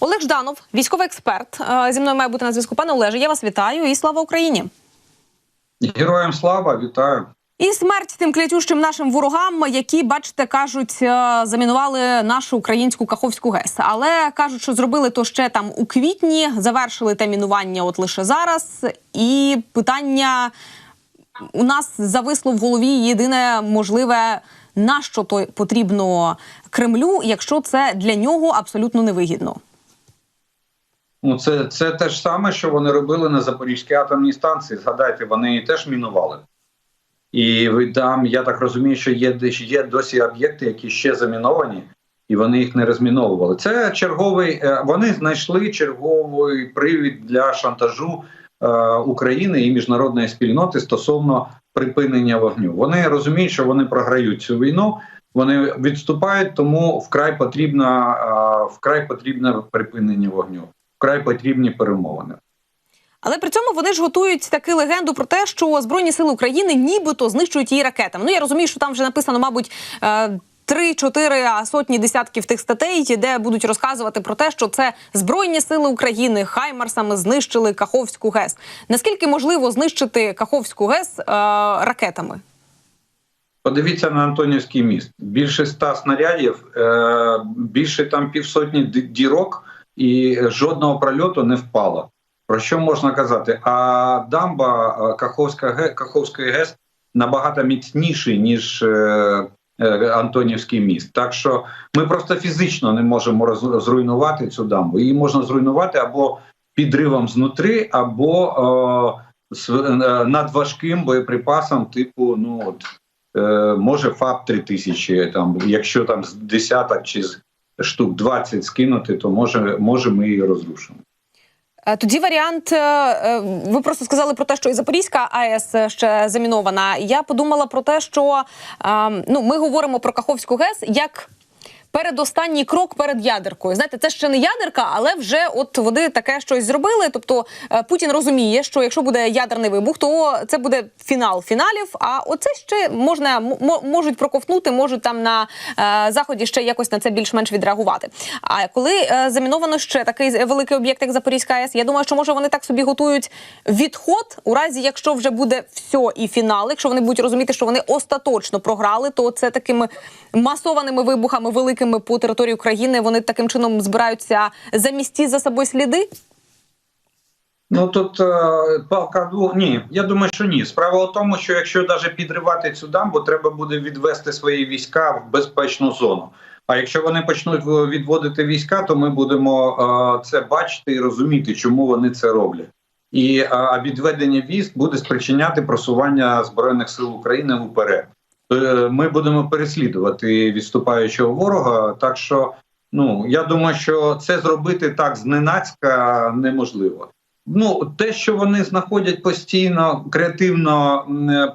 Олег Жданов, військовий експерт. е, Зі мною має бути на зв'язку. Пане Олеже, я вас вітаю і слава Україні. Героям слава, вітаю. І смерть тим клятющим нашим ворогам, які, бачите, кажуть, е, замінували нашу українську Каховську ГЕС. Але кажуть, що зробили то ще там у квітні, завершили те мінування от лише зараз. І питання у нас зависло в голові єдине можливе, на що то потрібно Кремлю, якщо це для нього абсолютно невигідно. Ну, це, це те ж саме, що вони робили на Запорізькій атомній станції. Згадайте, вони її теж мінували. І там, я так розумію, що є, є досі об'єкти, які ще заміновані, і вони їх не розміновували. Це черговий. е, Вони знайшли черговий привід для шантажу е, України і міжнародної спільноти стосовно припинення вогню. Вони розуміють, що вони програють цю війну. Вони відступають, тому вкрай потрібна е, вкрай потрібне припинення вогню, вкрай потрібні перемовини. Але при цьому вони ж готують таку легенду про те, що збройні сили України нібито знищують її ракетами. Ну я розумію, що там вже написано, мабуть. е, Три-чотири а сотні десятків тих статей, де будуть розказувати про те, що це збройні сили України хаймарсами знищили Каховську ГЕС. Наскільки можливо знищити Каховську ГЕС е, ракетами? Подивіться на Антонівський міст. Більше ста снарядів, е, більше там півсотні дірок, і жодного прольоту не впало. Про що можна казати? А дамба Каховська Каховської ГЕС набагато міцніший, ніж е, е, Антонівський міст. Так що ми просто фізично не можемо зруйнувати цю дамбу. Її можна зруйнувати або підривом знутри, або з е, надважким боєприпасом, типу, ну от. Може ФАП 3000, там, якщо там з десяток чи з штук 20 скинути, то може, може ми її розрушимо. Е, Тоді варіант. е, е, Ви просто сказали про те, що і Запорізька АЕС ще замінована. Я подумала про те, що е, ну ми говоримо про Каховську ГЕС як. Передостанній крок перед ядеркою. Знаєте, це ще не ядерка, але вже от вони таке щось зробили. Тобто е, Путін розуміє, що якщо буде ядерний вибух, то це буде фінал фіналів. А оце ще можна можуть проковтнути, можуть там на е, заході ще якось на це більш-менш відреагувати. А коли е, заміновано ще такий великий об'єкт, як Запорізька АЕС, я думаю, що може вони так собі готують відход, у разі якщо вже буде все і фінал, якщо вони будуть розуміти, що вони остаточно програли, то це такими масованими вибухами великими по території України вони таким чином збираються замісті за собою сліди. Ну тут е, палка двох ні. Я думаю, що ні. Справа в тому, що якщо навіть підривати цю дамбу, треба буде відвести свої війська в безпечну зону. А якщо вони почнуть відводити війська, то ми будемо е, це бачити і розуміти, чому вони це роблять. І е, відведення військ буде спричиняти просування збройних сил України вперед. Е, Ми будемо переслідувати відступаючого ворога. Так що, ну я думаю, що це зробити так зненацька неможливо. Ну, те, що вони знаходять постійно креативно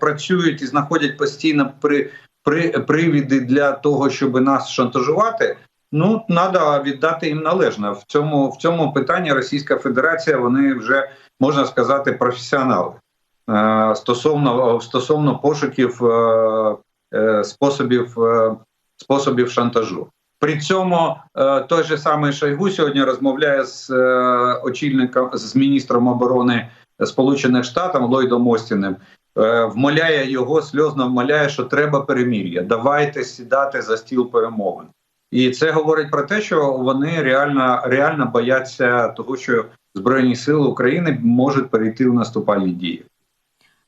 працюють і знаходять постійно при, при привіди для того, щоб нас шантажувати. Ну треба віддати їм належне в цьому в цьому питанні. Російська Федерація вони вже можна сказати професіонали е, стосовно стосовно пошуків е, е, способів е, способів шантажу. При цьому е, той же самий Шойгу сьогодні розмовляє з е, очільником з міністром оборони Сполучених Штатів Ллойдом Остіним. Е, вмоляє його сльозно вмоляє, що треба перемір'я. Давайте сідати за стіл перемовин. І це говорить про те, що вони реально реально бояться того, що збройні сили України можуть перейти в наступальні дії.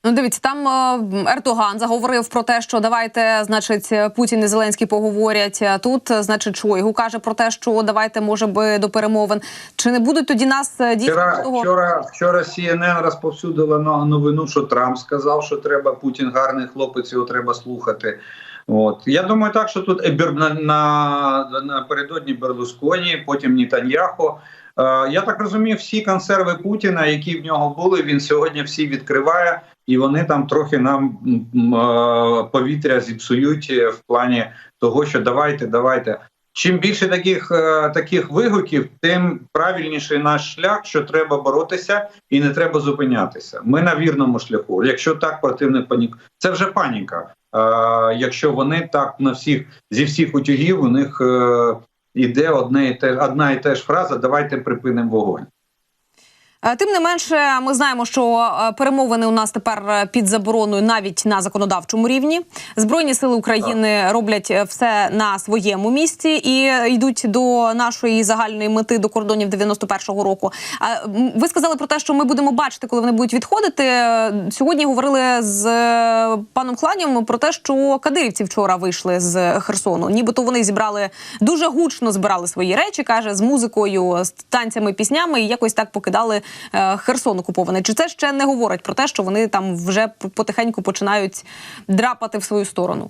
Ну, дивіться, там е, Ердоган заговорив про те, що давайте, значить, Путін і Зеленський поговорять. Тут, е, значить, Шойгу каже про те, що давайте, може би, до перемовин. Чи не будуть тоді нас е, дійсно Вчора, того? вчора, вчора CNN розповсюдила но- новину, що Трамп сказав, що треба Путін гарний хлопець, його треба слухати. От я думаю, так що тут Ебер на, на напередодні Берлусконі, потім Нітаньяхо. Е, я так розумію, всі консерви Путіна, які в нього були, він сьогодні всі відкриває, і вони там трохи нам е, повітря зіпсують е, в плані того, що давайте, давайте. Чим більше таких е, таких вигуків, тим правильніший наш шлях, що треба боротися і не треба зупинятися. Ми на вірному шляху. Якщо так противник панік, це вже паніка. Якщо вони так на всіх зі всіх утюгів у них іде одне і те одна і те ж фраза Давайте припинимо вогонь. Е, Тим не менше, ми знаємо, що е, перемовини у нас тепер е, під забороною навіть на законодавчому рівні. Збройні сили України роблять все на своєму місці і йдуть до нашої загальної мети до кордонів 91-го року. Ви сказали про те, що ми будемо бачити, коли вони будуть відходити. Сьогодні говорили з паном Хланєм про те, що кадирівці вчора вийшли з Херсону. Нібито вони зібрали дуже гучно збирали свої речі, каже, з музикою, з танцями, піснями, і якось так покидали Херсон окупований. Чи це ще не говорить про те, що вони там вже потихеньку починають драпати в свою сторону?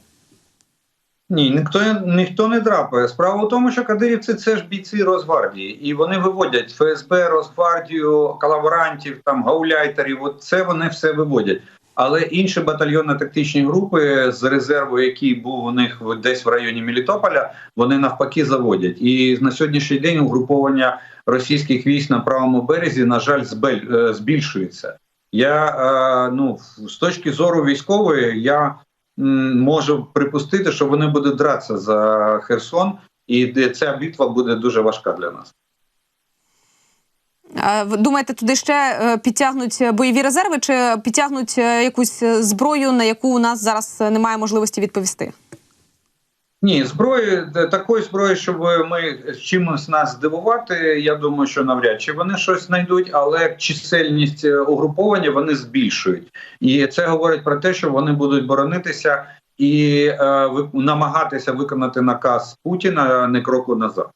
Ні, ніхто ніхто не драпає. Справа в тому, що кадирівці це ж бійці Росгвардії, і вони виводять ФСБ, Росгвардію, колаборантів, там гауляйтерів. От це вони все виводять. Але інші батальйонно-тактичні групи з резерву, який був у них десь в районі Мелітополя, вони навпаки заводять. І на сьогоднішній день угруповання російських військ на правому березі, на жаль, е, збільшується. Я е, ну з точки зору військової, я можу припустити, що вони будуть дратися за Херсон, і ця битва буде дуже важка для нас. Ви Думаєте, туди ще е, підтягнуть бойові резерви чи підтягнуть якусь зброю, на яку у нас зараз немає можливості відповісти? Ні, зброї е, такої зброї, щоб ми чимось нас здивувати. Я думаю, що навряд чи вони щось знайдуть, але чисельність е, угруповання вони збільшують, і це говорить про те, що вони будуть боронитися і е, намагатися виконати наказ Путіна не кроку назад.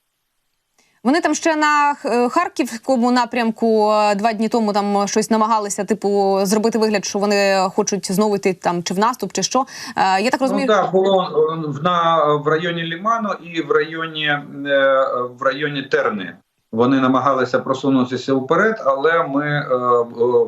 Вони там ще на е, харківському напрямку е, два дні тому там щось намагалися, типу, зробити вигляд, що вони хочуть знову йти там чи в наступ, чи що. Е, Я так розумію, Ну, так, було в, на, в районі Ліману і в районі, в районі Терни. Вони намагалися просунутися вперед, але ми е,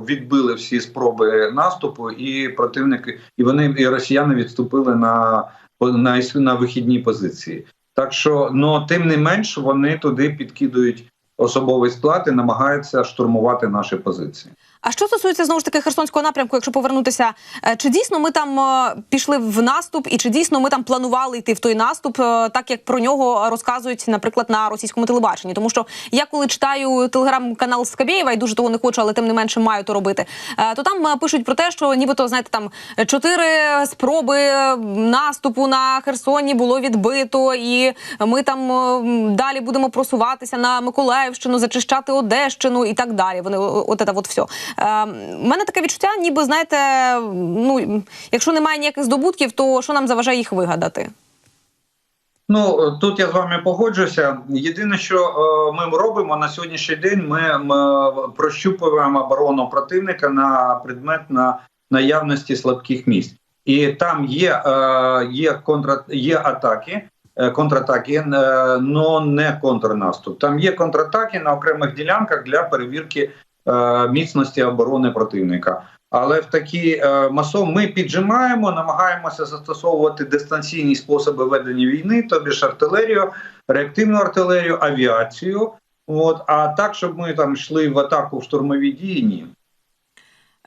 відбили всі спроби наступу, і противники, і вони і росіяни відступили на, на, на вихідні позиції. Так що, ну тим не менш, вони туди підкидують особовий склад і намагаються штурмувати наші позиції. А що стосується знову ж таки херсонського напрямку, якщо повернутися, е, чи дійсно ми там е, пішли в наступ, і чи дійсно ми там планували йти в той наступ, е, так як про нього розказують, наприклад, на російському телебаченні? Тому що я коли читаю телеграм-канал Скабєєва і дуже того не хочу, але тим не менше маю то робити. То там пишуть про те, що нібито знаєте, там чотири спроби наступу на Херсоні було відбито, і ми там далі будемо просуватися на Миколаївщину, зачищати Одещину і так далі. Вони от це от все. Е, У мене таке відчуття, ніби знаєте, ну якщо немає ніяких здобутків, то що нам заважає їх вигадати? Ну тут я з вами погоджуся. Єдине, що е, ми робимо на сьогоднішній день, ми, ми прощупуємо оборону противника на предмет на наявності слабких місць, і там є, е, є контра, є атаки. е, Контратаки, але не контрнаступ. Там є контратаки на окремих ділянках для перевірки е, міцності оборони противника. Але в такі е, масов ми піджимаємо, намагаємося застосовувати дистанційні способи ведення війни, тобі ж артилерію, реактивну артилерію, авіацію. От а так, щоб ми там йшли в атаку в штурмові дії, ні.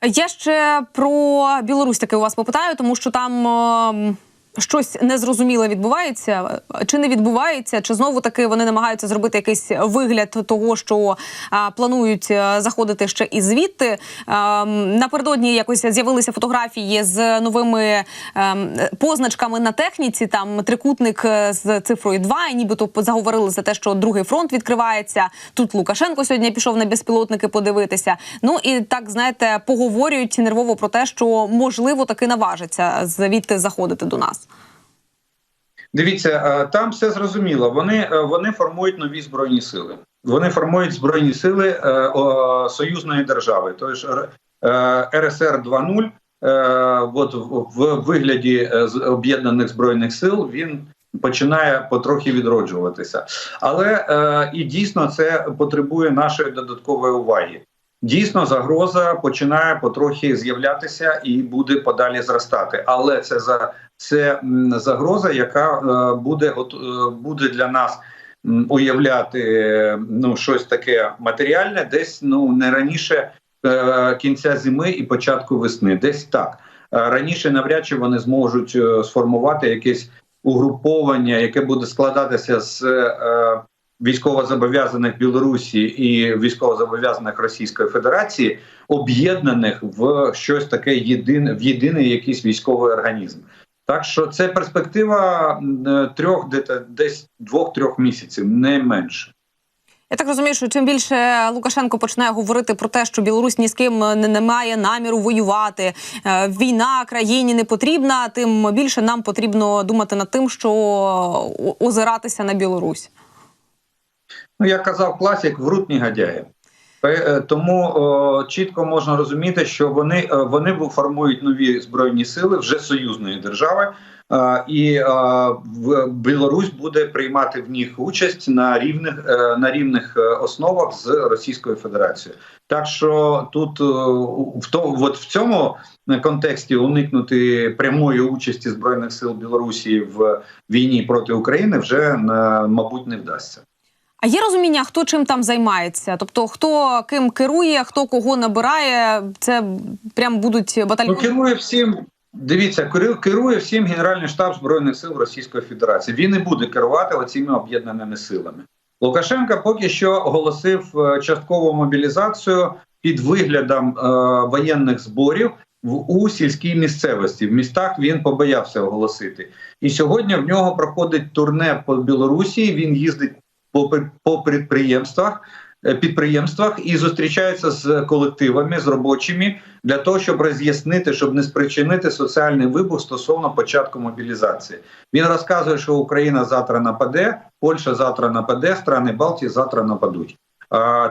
Я ще про Білорусь таки у вас попитаю, тому що там. Щось незрозуміле відбувається, чи не відбувається, чи знову таки вони намагаються зробити якийсь вигляд того, що а, планують е, заходити ще і звідти. Ем, напередодні якось з'явилися фотографії з новими ем, позначками на техніці. Там трикутник е, з цифрою 2, і нібито заговорили за те, що другий фронт відкривається. Тут Лукашенко сьогодні пішов на безпілотники подивитися. Ну і так знаєте, поговорюють нервово про те, що можливо таки наважиться звідти заходити до нас. Дивіться, е, там все зрозуміло. Вони, е, вони формують нові збройні сили. Вони формують збройні сили е, союзної держави. Тобто РСР 2.0 е, от в, вигляді об'єднаних збройних сил він починає потрохи відроджуватися. Але і дійсно це потребує нашої додаткової уваги. Дійсно, загроза починає потрохи з'являтися і буде подалі зростати. Але це за це загроза, яка е, буде е, буде для нас уявляти ну щось таке матеріальне, десь ну не раніше е, кінця зими і початку весни. Десь так раніше навряд чи вони зможуть сформувати якесь угруповання, яке буде складатися з військовозобов'язаних Білорусі і військовозобов'язаних Російської Федерації, об'єднаних в щось таке єдине в єдиний якийсь військовий організм. Так що це перспектива е, трьох, де- десь двох-трьох місяців, не менше. Я так розумію, що чим більше Лукашенко почне говорити про те, що Білорусь ні з ким не, не має наміру воювати, е, війна країні не потрібна, тим більше нам потрібно думати над тим, що озиратися на Білорусь. Ну, як казав класик, врут негодяї. Е, Тому о, чітко можна розуміти, що вони, е, вони формують нові збройні сили вже союзної держави, е, і е, в- Білорусь буде приймати в них участь на рівних е, на рівних е, основах з Російською Федерацією. Так що тут е, в то, от в цьому контексті уникнути прямої участі збройних сил Білорусі в війні проти України вже е, мабуть не вдасться. А є розуміння, хто чим там займається? Тобто, хто ким керує, хто кого набирає, це прям будуть Ну, керує всім. Дивіться, керує, всім Генеральний штаб Збройних сил Російської Федерації. Він не буде керувати оціми об'єднаними силами. Лукашенко поки що оголосив е, часткову мобілізацію під виглядом е, воєнних зборів в у сільській місцевості. В містах він побоявся оголосити. І сьогодні в нього проходить турне по Білорусі. Він їздить по, по підприємствах, е, підприємствах і зустрічається з колективами, з робочими для того, щоб роз'яснити, щоб не спричинити соціальний вибух стосовно початку мобілізації. Він розказує, що Україна завтра нападе, Польща завтра нападе, страни Балтії завтра нападуть.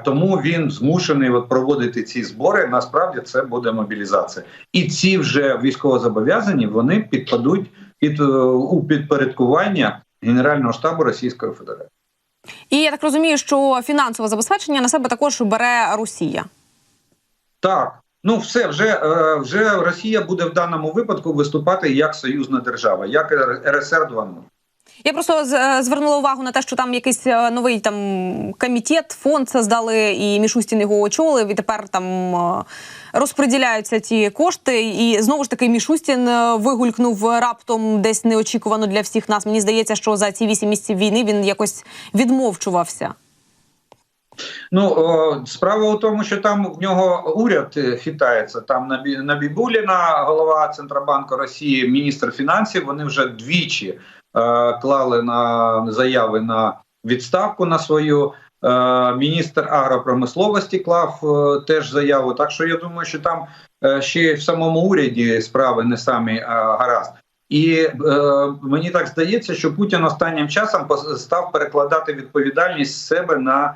Тому він змушений от проводити ці збори. Насправді це буде мобілізація, і ці вже військовозобов'язані вони підпадуть під е, у підпорядкування Генерального штабу Російської Федерації. І я так розумію, що фінансове забезпечення на себе також бере Росія. Так, ну все вже, е, вже Росія буде в даному випадку виступати як союзна держава, як РСР 2.0. Я просто е, звернула увагу на те, що там якийсь е, новий там комітет, фонд создали, і Мішустін його очолив, і тепер там розподіляються ці кошти. І знову ж таки Мішустін е, вигулькнув раптом десь неочікувано для всіх нас. Мені здається, що за ці вісім місяців війни він якось відмовчувався. Ну о, справа у тому, що там в нього уряд е, хитається. Там Набі, Набібуліна, голова Центробанку Росії, міністр фінансів. Вони вже двічі е, клали на заяви на відставку на свою. Е, міністр агропромисловості клав е, теж заяву. Так що я думаю, що там е, ще в самому уряді справи не самі гаразд. І мені так здається, що Путін останнім часом став перекладати відповідальність себе на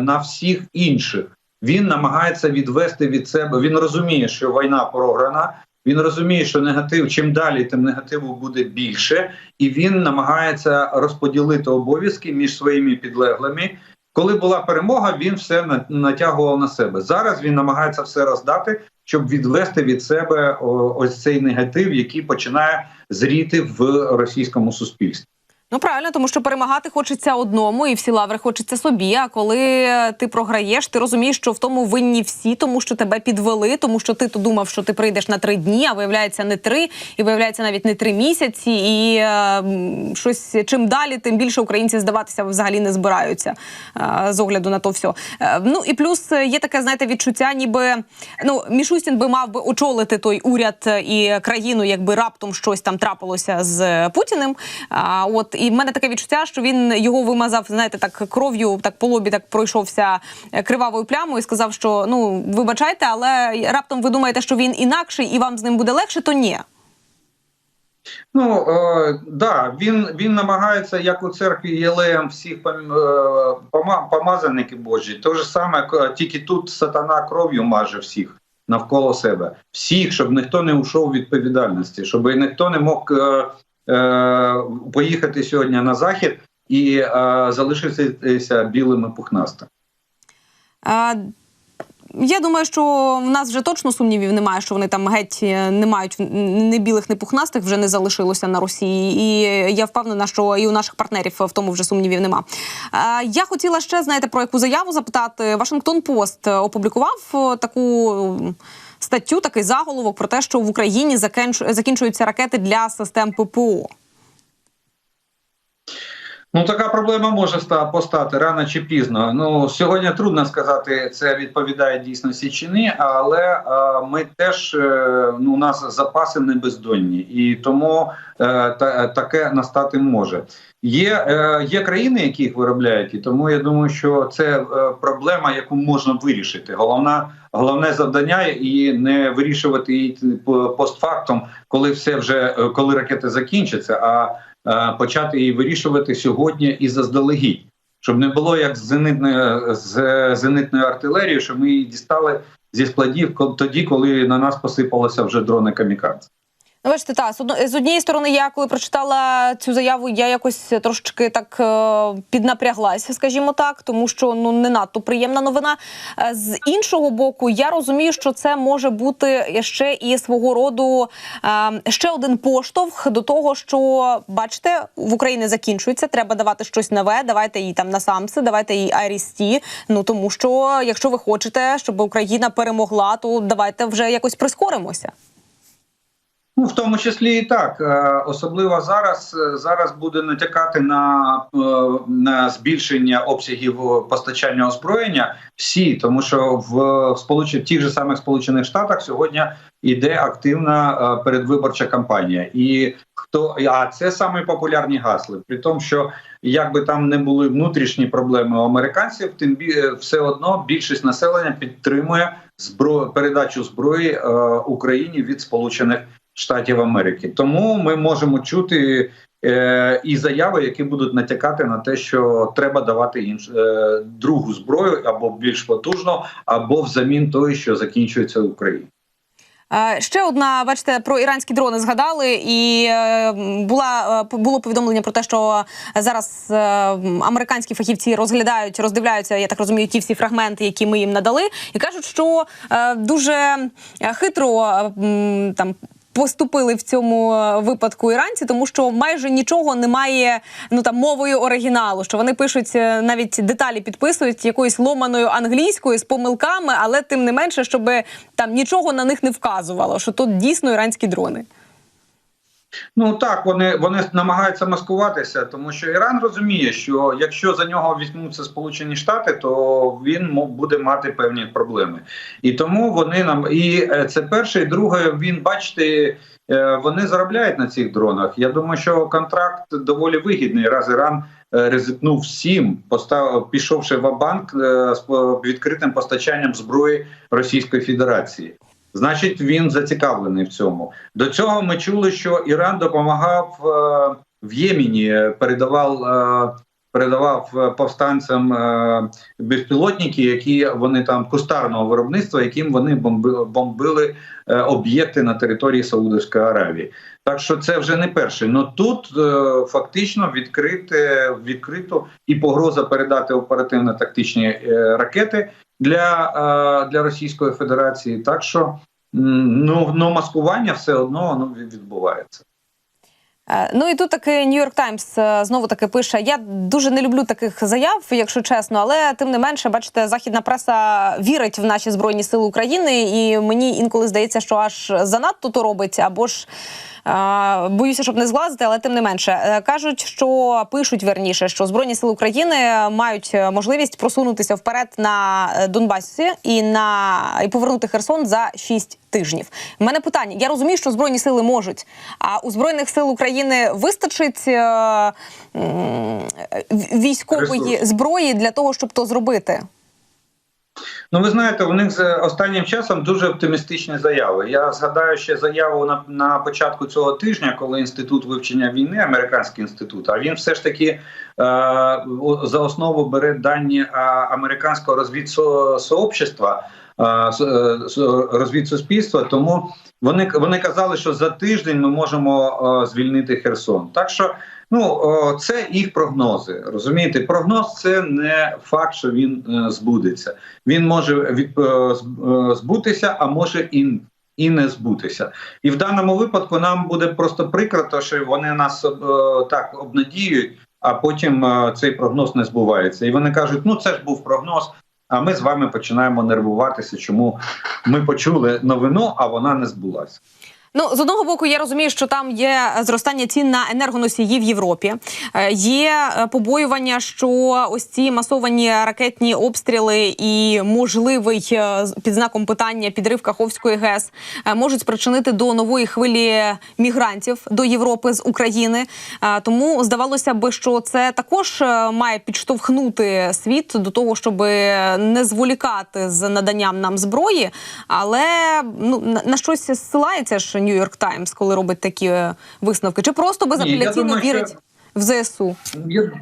на всіх інших. Він намагається відвести від себе. Він розуміє, що війна програна. Він розуміє, що негатив чим далі, тим негативу буде більше, і він намагається розподілити обов'язки між своїми підлеглими. Коли була перемога, він все на- натягував на себе. Зараз він намагається все роздати, щоб відвести від себе ось цей негатив, який починає зріти в російському суспільстві. Ну правильно, тому що перемагати хочеться одному, і всі лаври хочеться собі. А коли ти програєш, ти розумієш, що в тому винні всі, тому що тебе підвели, тому що ти то думав, що ти прийдеш на три дні, а виявляється не три, і виявляється навіть не три місяці. І е, щось чим далі, тим більше українці здаватися взагалі не збираються е, з огляду на то все. Е, ну і плюс е, є таке, знаєте, відчуття, ніби ну Мішустін би мав би очолити той уряд і країну, якби раптом щось там трапилося з Путіним. А от і в мене таке відчуття, що він його вимазав, знаєте, так кров'ю, так по лобі так пройшовся е, кривавою плямою і сказав, що ну вибачайте, але раптом ви думаєте, що він інакший і вам з ним буде легше, то ні. Ну е, да, він він намагається, як у церкві Єлеєм, всіх е, пома- помазаники Божі. Те ж саме, к- тільки тут сатана кров'ю маже всіх навколо себе, всіх, щоб ніхто не ушов від відповідальності, щоб ніхто не мог е, е, поїхати сьогодні на захід і е, залишитися білим і пухнастим. А, я думаю, що в нас вже точно сумнівів немає, що вони там геть е, не мають не білих, не пухнастих, вже не залишилося на Росії. І я впевнена, що і у наших партнерів в тому вже сумнівів нема. Я хотіла ще знаєте про яку заяву запитати. Вашингтон Пост опублікував е, таку. Статтю такий заголовок про те, що в Україні закінч- закінчуються ракети для систем ППО. Ну, така проблема може ста- постати рано чи пізно. Ну сьогодні трудно сказати, це відповідає дійсності чи ні, але е, ми теж е, ну, у нас запаси не бездонні, і тому е, та, таке настати може. Є, є країни, які їх виробляють, і тому я думаю, що це проблема, яку можна вирішити. Головна головне завдання і не вирішувати її по- постфактум, коли все вже коли ракети закінчаться. а почати її вирішувати сьогодні і заздалегідь, щоб не було як з зенитною з зенитною артилерією, що ми її дістали зі складів тоді, коли на нас посипалося вже дрони камікадзе. Ну, бачите, та з однієї сторони, я коли прочитала цю заяву, я якось трошечки так е, піднапряглася, скажімо так, тому що ну не надто приємна новина. Е, З іншого боку, я розумію, що це може бути ще і свого роду е, ще один поштовх до того, що бачите, в Україні закінчується. Треба давати щось нове. Давайте їй там на самси, давайте їй Айрісті. Ну тому що якщо ви хочете, щоб Україна перемогла, то давайте вже якось прискоримося. Ну, в тому числі і так, Е, особливо зараз е, зараз буде натякати на, е, на збільшення обсягів постачання озброєння всі, тому що в сполучених в тих же самих сполучених штатах сьогодні йде активна передвиборча кампанія, і хто а це саме популярні гасли. При тому, що як би там не були внутрішні проблеми у американців, тим бі все одно більшість населення підтримує збро... передачу зброї Україні від сполучених. Штатів Америки. Тому ми можемо чути е, і заяви, які будуть натякати на те, що треба давати інш, е, другу зброю або більш потужну, або взамін тої, що закінчується в Україні. Е, Ще одна, бачите, про іранські дрони згадали, і е, була е, було повідомлення про те, що зараз американські фахівці розглядають, роздивляються, я так розумію, ті всі фрагменти, які ми їм надали, і кажуть, що дуже хитро там. Поступили в цьому е, випадку іранці, тому що майже нічого немає ну там мовою оригіналу. Що вони пишуть е, навіть деталі підписують якоюсь ломаною англійською з помилками, але тим не менше, щоб там нічого на них не вказувало, що тут дійсно іранські дрони. Ну так, вони вони намагаються маскуватися, тому що Іран розуміє, що якщо за нього візьмуться Сполучені Штати, то він буде мати певні проблеми. І тому вони нам і е, це перше, і друге, він бачите, е, вони заробляють на цих дронах. Я думаю, що контракт доволі вигідний. Раз Іран е, ризикнув всім, постав, пішовши в банк з відкритим постачанням зброї Російської Федерації. Значить, він зацікавлений в цьому. До цього ми чули, що Іран допомагав е, в Ємені, е, передавав, е, передавав повстанцям безпілотники, які вони там кустарного виробництва, яким вони бомбили, об'єкти на території Саудовської Аравії. Так що це вже не перший. Ну тут фактично відкрите відкрито і погроза передати оперативно-тактичні е, ракети для, е, для Російської Федерації. Так що ну, ну маскування все одно від- відбувається. Е, Ну і тут таки Нью-Йорк Таймс е, знову таки пише: я дуже не люблю таких заяв, якщо чесно, але тим не менше, бачите, західна преса вірить в наші збройні сили України, і мені інколи здається, що аж занадто то робить, або ж. е, Боюся, щоб не зглазити, але тим не менше кажуть, що пишуть верніше, що збройні сили України мають можливість просунутися вперед на Донбасі і на і повернути Херсон за 6 тижнів. У мене питання: я розумію, що збройні сили можуть, а у збройних сил України вистачить е, військової зброї для того, щоб то зробити. Ну, ви знаєте, у них з останнім часом дуже оптимістичні заяви. Я згадаю ще заяву на, на початку цього тижня, коли інститут вивчення війни, американський інститут, а він все ж таки е, за основу бере дані американського розвідсообщества, е, розвідсуспільства. Тому вони вони казали, що за тиждень ми можемо е, звільнити Херсон. Так що. Ну, це їх прогнози. Розумієте, прогноз це не факт, що він е, збудеться. Він може е, е, збутися, а може і, і не збутися. І в даному випадку нам буде просто прикро, що вони нас так обнадіюють, а потім цей прогноз не збувається. І вони кажуть: ну це ж був прогноз. А ми з вами починаємо нервуватися, чому ми почули новину, а вона не збулася. Ну з одного боку, я розумію, що там є зростання цін на енергоносії в Європі. Е, Є е, побоювання, що ось ці масовані ракетні обстріли і можливий е, під знаком питання підрив Каховської ГЕС можуть спричинити до нової хвилі мігрантів до Європи з України. Тому здавалося би, що це також має підштовхнути світ до того, щоб не зволікати з наданням нам зброї. Але ну на, щось зсилається ж Нью-Йорк Таймс, коли робить такі е, висновки, чи просто безапеляційно вірить що- в ЗСУ? Я,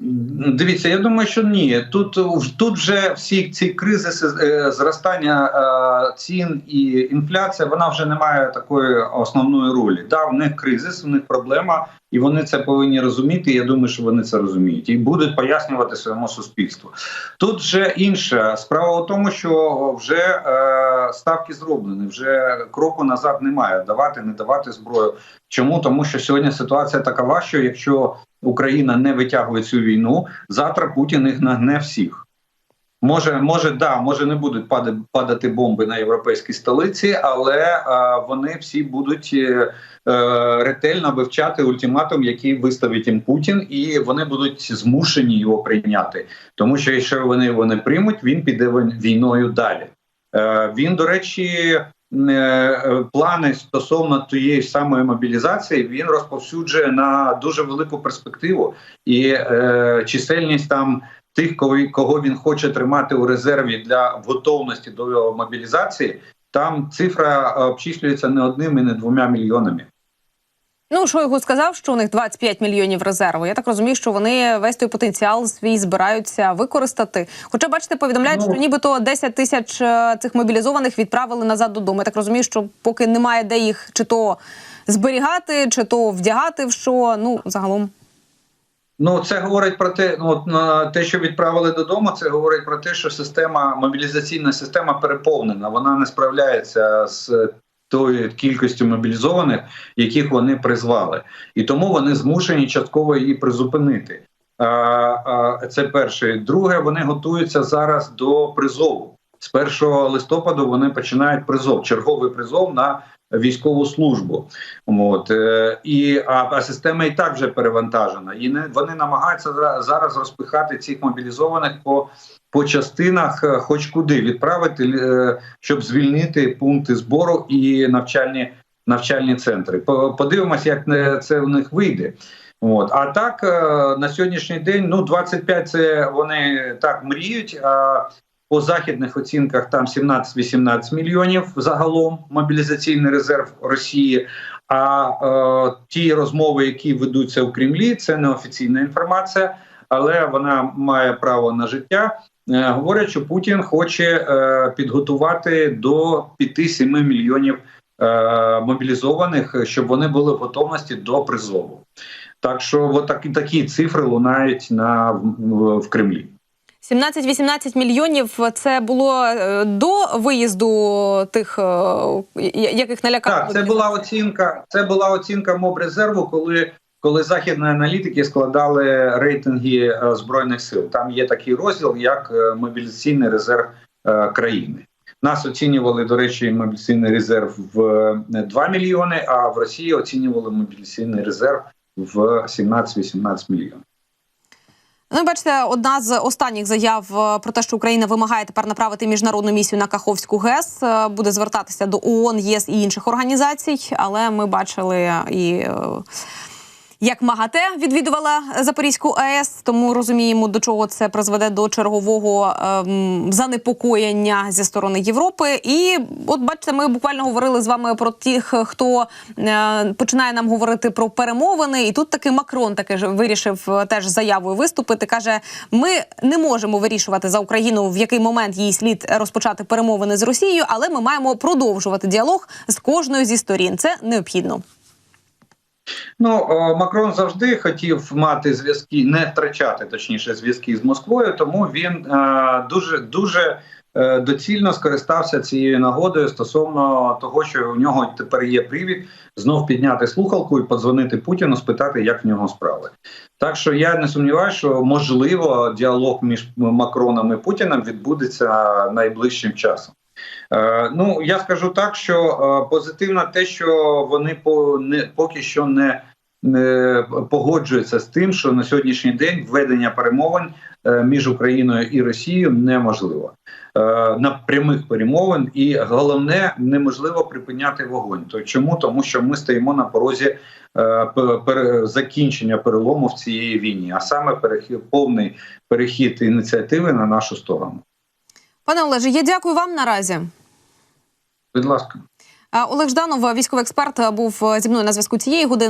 дивіться, я думаю, що ні. Тут тут вже всі ці кризи е, зростання е, цін і інфляція, вона вже не має такої основної ролі. Да, в них кризис, в них проблема, і вони це повинні розуміти. Я думаю, що вони це розуміють і будуть пояснювати своєму суспільству. Тут вже інша справа в тому, що вже е, ставки зроблені, вже кроку назад немає. Давати, не давати зброю. Чому тому, що сьогодні ситуація такова, що якщо Україна не витягує цю війну, завтра Путін їх нагне всіх. Може, може, да, може не будуть падати, падати бомби на європейській столиці, але е, вони всі будуть е, е, ретельно вивчати ультиматум, який виставить їм Путін, і вони будуть змушені його прийняти. Тому що якщо вони його не приймуть, він піде війною далі. Е, він, до речі, плани стосовно тієї самої мобілізації він розповсюджує на дуже велику перспективу і е, чисельність там тих, кого, кого він хоче тримати у резерві для готовності до мобілізації. Там цифра е, обчислюється не одним і не двома мільйонами. Ну Шойгу сказав, що у них 25 мільйонів резерву. Я так розумію, що вони весь той потенціал свій збираються використати. Хоча, бачите, повідомляють, Ну. що нібито 10 тисяч е, цих мобілізованих відправили назад додому. Я так розумію, що поки немає де їх чи то зберігати, чи то вдягати в що. Ну загалом. Ну, це говорить про те, ну те, що відправили додому, це говорить про те, що система мобілізаційна система переповнена. Вона не справляється з тою кількістю мобілізованих, яких вони призвали, і тому вони змушені частково її призупинити. Це перше. Друге, вони готуються зараз до призову. З 1 листопада вони починають призов, черговий призов на військову службу. От е, і а, а система і так вже перевантажена. І не вони намагаються зараз розпихати цих мобілізованих по, по частинах, е, хоч куди відправити, е, щоб звільнити пункти збору і навчальні навчальні центри. По- Подивимось, як це в них вийде. От а так на сьогоднішній день ну 25 це вони так мріють. А по західних оцінках там 17-18 мільйонів загалом мобілізаційний резерв Росії. А е, ті розмови, які ведуться у Кремлі, це неофіційна інформація, але вона має право на життя. Е, говорять, що Путін хоче е, підготувати до 5-7 мільйонів е, мобілізованих, щоб вони були в готовності до призову. Так що от такі, такі цифри лунають на в, в Кремлі. 17-18 мільйонів це було е, до виїзду тих, е, яких налякав. Так, це була оцінка. Це була оцінка мобрезерву, коли коли західні аналітики складали рейтинги е, збройних сил. Там є такий розділ, як мобілізаційний резерв країни. Нас оцінювали, до речі, мобілізаційний резерв в е, 2 мільйони, а в Росії оцінювали мобілізаційний резерв в 17-18 мільйонів. Ну, бачите, одна з останніх заяв е, про те, що Україна вимагає тепер направити міжнародну місію на Каховську ГЕС, е, буде звертатися до ООН, ЄС і інших організацій. Але ми бачили і. Як МАГАТЕ відвідувала Запорізьку АЕС, тому розуміємо, до чого це призведе до чергового ем, занепокоєння зі сторони Європи. І от бачите, ми буквально говорили з вами про тих, хто е, починає нам говорити про перемовини. І тут таки Макрон таки ж вирішив е, теж заявою виступити. каже: ми не можемо вирішувати за Україну, в який момент їй слід розпочати перемовини з Росією, але ми маємо продовжувати діалог з кожною зі сторін. Це необхідно. Ну Макрон завжди хотів мати зв'язки, не втрачати точніше зв'язки з Москвою, тому він е, дуже дуже е, доцільно скористався цією нагодою стосовно того, що у нього тепер є привід знов підняти слухалку і подзвонити Путіну, спитати, як в нього справи. Так що я не сумніваюся, що можливо діалог між Макроном і Путіним відбудеться найближчим часом. Е, ну я скажу так, що е, позитивно те, що вони по не поки що не, погоджуються з тим, що на сьогоднішній день введення перемовин е, між Україною і Росією неможливо на прямих перемовин, і головне неможливо припиняти вогонь. То чому тому, що ми стоїмо на порозі закінчення перелому в цій війні, а саме перехід повний перехід ініціативи на нашу сторону. Пане Олеже, я дякую вам наразі. Будь ласка. Е, Олег Жданов, військовий експерт, був зі мною на зв'язку цієї години.